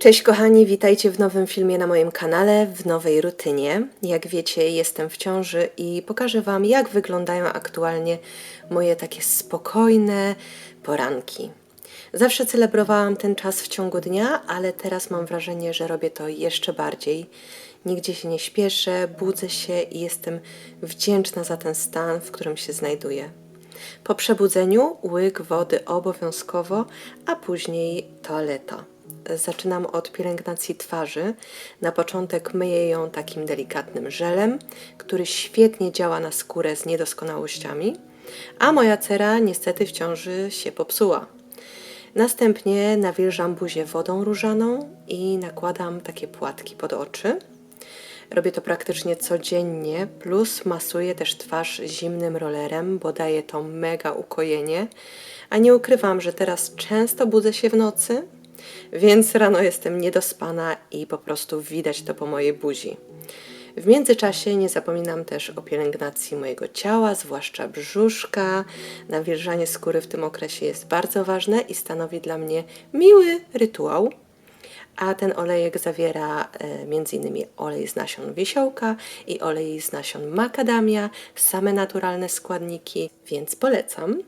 Cześć kochani, witajcie w nowym filmie na moim kanale, w nowej rutynie. Jak wiecie, jestem w ciąży i pokażę Wam, jak wyglądają aktualnie moje takie spokojne poranki. Zawsze celebrowałam ten czas w ciągu dnia, ale teraz mam wrażenie, że robię to jeszcze bardziej. Nigdzie się nie śpieszę, budzę się i jestem wdzięczna za ten stan, w którym się znajduję. Po przebudzeniu łyk wody obowiązkowo, a później toaleta. Zaczynam od pielęgnacji twarzy. Na początek myję ją takim delikatnym żelem, który świetnie działa na skórę z niedoskonałościami, a moja cera niestety w ciąży się popsuła. Następnie nawilżam buzię wodą różaną i nakładam takie płatki pod oczy. Robię to praktycznie codziennie, plus masuję też twarz zimnym rollerem, bo daje to mega ukojenie. A nie ukrywam, że teraz często budzę się w nocy, więc rano jestem niedospana i po prostu widać to po mojej buzi. W międzyczasie nie zapominam też o pielęgnacji mojego ciała, zwłaszcza brzuszka. Nawilżanie skóry w tym okresie jest bardzo ważne i stanowi dla mnie miły rytuał. A ten olejek zawiera e, m.in. olej z nasion wiesiołka i olej z nasion makadamia, same naturalne składniki, więc polecam.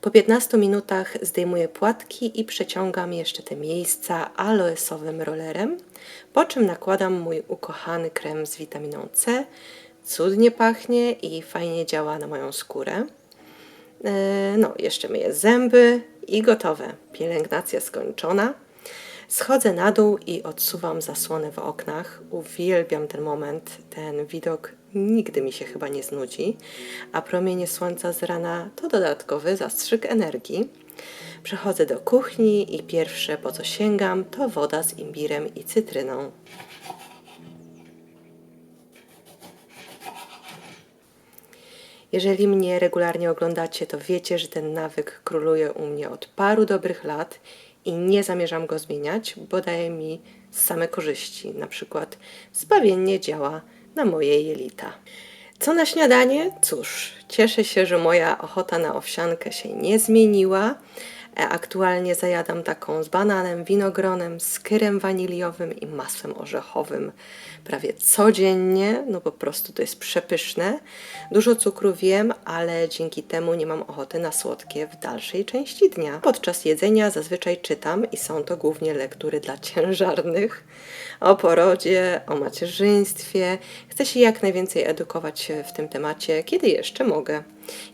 Po 15 minutach zdejmuję płatki i przeciągam jeszcze te miejsca aloesowym rollerem, po czym nakładam mój ukochany krem z witaminą C. Cudnie pachnie i fajnie działa na moją skórę. E, No, jeszcze myję zęby i gotowe. Pielęgnacja skończona. Schodzę na dół i odsuwam zasłonę w oknach. Uwielbiam ten moment, ten widok nigdy mi się chyba nie znudzi, a promienie słońca z rana to dodatkowy zastrzyk energii. Przechodzę do kuchni i pierwsze po co sięgam to woda z imbirem i cytryną. Jeżeli mnie regularnie oglądacie, to wiecie, że ten nawyk króluje u mnie od paru dobrych lat i nie zamierzam go zmieniać, bo daje mi same korzyści. Na przykład zbawiennie działa na moje jelita. Co na śniadanie? Cóż, cieszę się, że moja ochota na owsiankę się nie zmieniła. E, Aktualnie zajadam taką z bananem, winogronem, skyrem waniliowym i masłem orzechowym prawie codziennie. No po prostu to jest przepyszne. Dużo cukru wiem, ale dzięki temu nie mam ochoty na słodkie w dalszej części dnia. Podczas jedzenia zazwyczaj czytam i są to głównie lektury dla ciężarnych o porodzie, o macierzyństwie. Chcę się jak najwięcej edukować w tym temacie, kiedy jeszcze mogę.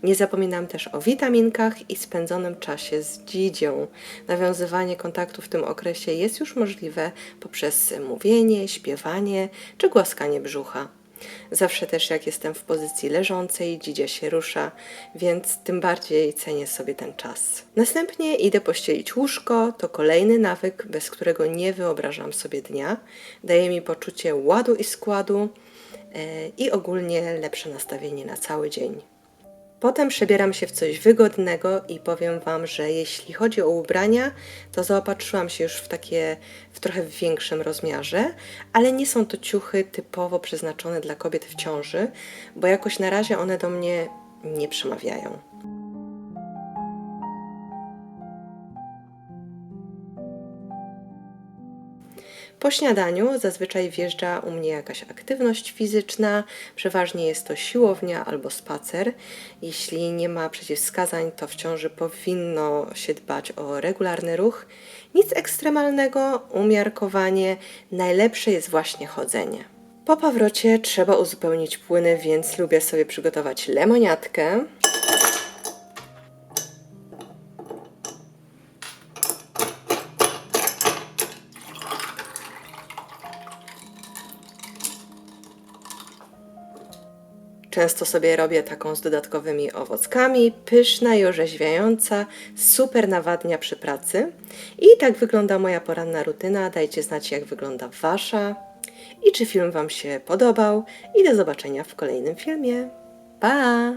Nie zapominam też o witaminkach i spędzonym czasie z dzidzią. Nawiązywanie kontaktu w tym okresie jest już możliwe poprzez mówienie, śpiewanie czy głaskanie brzucha. Zawsze też jak jestem w pozycji leżącej, dzidzia się rusza, więc tym bardziej cenię sobie ten czas. Następnie idę pościelić łóżko, to kolejny nawyk, bez którego nie wyobrażam sobie dnia. Daje mi poczucie ładu i składu e, i ogólnie lepsze nastawienie na cały dzień. Potem przebieram się w coś wygodnego i powiem Wam, że jeśli chodzi o ubrania, to zaopatrzyłam się już w takie w trochę większym rozmiarze, ale nie są to ciuchy typowo przeznaczone dla kobiet w ciąży, bo jakoś na razie one do mnie nie przemawiają. Po śniadaniu zazwyczaj wjeżdża u mnie jakaś aktywność fizyczna, przeważnie jest to siłownia albo spacer. Jeśli nie ma przeciwwskazań, to w ciąży powinno się dbać o regularny ruch. Nic ekstremalnego, umiarkowanie, najlepsze jest właśnie chodzenie. Po powrocie trzeba uzupełnić płyny, więc lubię sobie przygotować lemoniatkę. Często sobie robię taką z dodatkowymi owockami, pyszna i orzeźwiająca, super nawadnia przy pracy. I tak wygląda moja poranna rutyna. Dajcie znać, jak wygląda Wasza i czy film Wam się podobał. I do zobaczenia w kolejnym filmie. Pa!